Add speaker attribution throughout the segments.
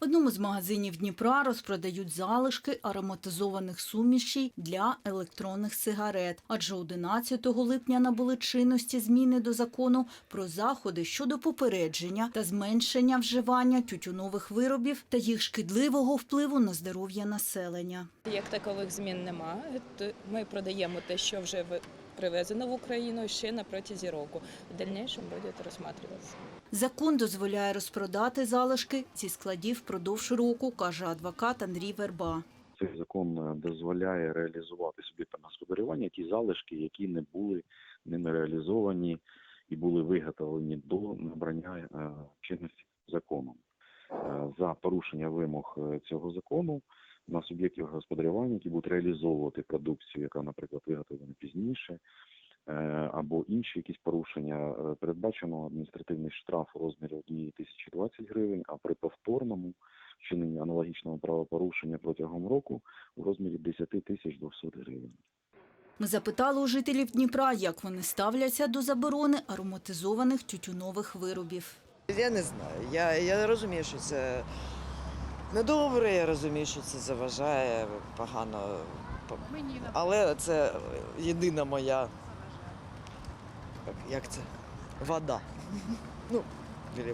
Speaker 1: В одному з магазинів Дніпра розпродають залишки ароматизованих сумішей для електронних сигарет. Адже 11 липня набули чинності зміни до закону про заходи щодо попередження та зменшення вживання тютюнових виробів та їх шкідливого впливу на здоров'я населення.
Speaker 2: Як такових змін немає. То Ми продаємо те, що вже привезено в Україну ще на протязі року. В дальнейшем буде розглядатися.
Speaker 1: Закон дозволяє розпродати залишки зі складів впродовж року, каже адвокат Андрій Верба.
Speaker 3: Цей закон е, дозволяє реалізувати суб'єктам господарювання ті залишки, які не були ними реалізовані і були виготовлені до набрання е, чинності законом. Порушення вимог е, цього закону на суб'єктів господарювання, які будуть реалізовувати продукцію, яка, наприклад, виготовлена пізніше, е, або інші якісь порушення, е, передбачено адміністративний штраф у розмірі 1 тисячі 20 гривень, а при повторному вчиненні аналогічного правопорушення протягом року у розмірі 10 тисяч 200 гривень.
Speaker 1: Ми запитали у жителів Дніпра, як вони ставляться до заборони ароматизованих тютюнових виробів.
Speaker 4: Я не знаю. Я, я розумію, що це недобре, я розумію, що це заважає погано. Але це єдина моя. як- це? Вода. Ну,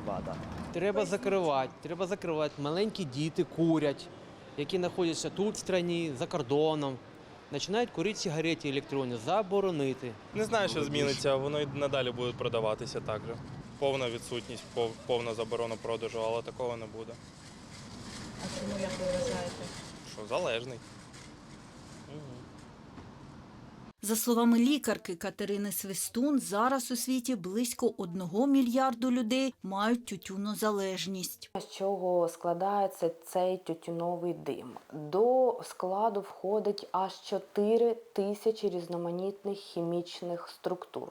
Speaker 4: вода.
Speaker 5: Треба закривати, треба закривати. Маленькі діти курять, які знаходяться тут в країні, за кордоном. Починають курити сигарети електронні, заборонити.
Speaker 6: Не знаю, що зміниться, воно і надалі буде продаватися так же. Повна відсутність, повна заборона продажу, але такого не буде.
Speaker 2: А чому як ви вважаєте?
Speaker 6: Що залежний.
Speaker 1: За словами лікарки Катерини Свистун, зараз у світі близько одного мільярду людей мають тютюнозалежність.
Speaker 7: З чого складається цей тютюновий дим? До складу входить аж 4 тисячі різноманітних хімічних структур.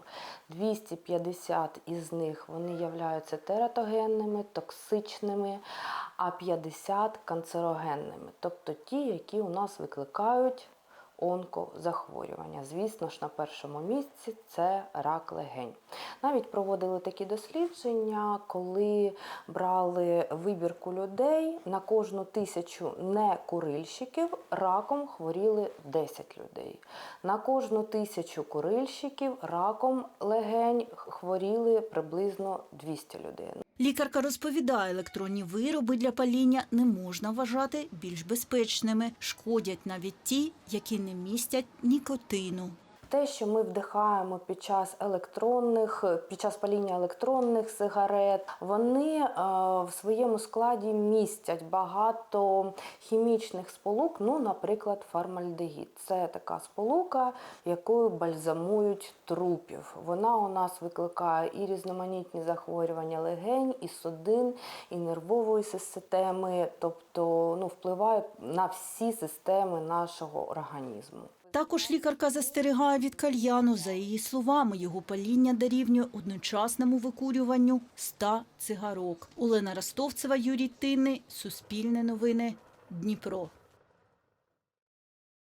Speaker 7: 250 із них вони являються тератогенними, токсичними, а 50 канцерогенними, тобто ті, які у нас викликають онкозахворювання. Звісно ж, на першому місці це рак легень. Навіть проводили такі дослідження, коли брали вибірку людей на кожну тисячу некурильщиків раком хворіли 10 людей. На кожну тисячу курильщиків раком легень хворіли приблизно 200 людей.
Speaker 1: Лікарка розповідає, електронні вироби для паління не можна вважати більш безпечними. Шкодять навіть ті, які не містять нікотину.
Speaker 7: Те, що ми вдихаємо під час електронних, під час паління електронних сигарет, вони е, в своєму складі містять багато хімічних сполук, ну, наприклад, формальдегід. Це така сполука, якою бальзамують трупів. Вона у нас викликає і різноманітні захворювання легень, і судин, і нервової системи, тобто ну, впливає на всі системи нашого організму.
Speaker 1: Також лікарка застерігає від кальяну. За її словами, його паління дорівнює одночасному викурюванню 100 цигарок. Олена Ростовцева, Юрій Тинний, Суспільне новини, Дніпро.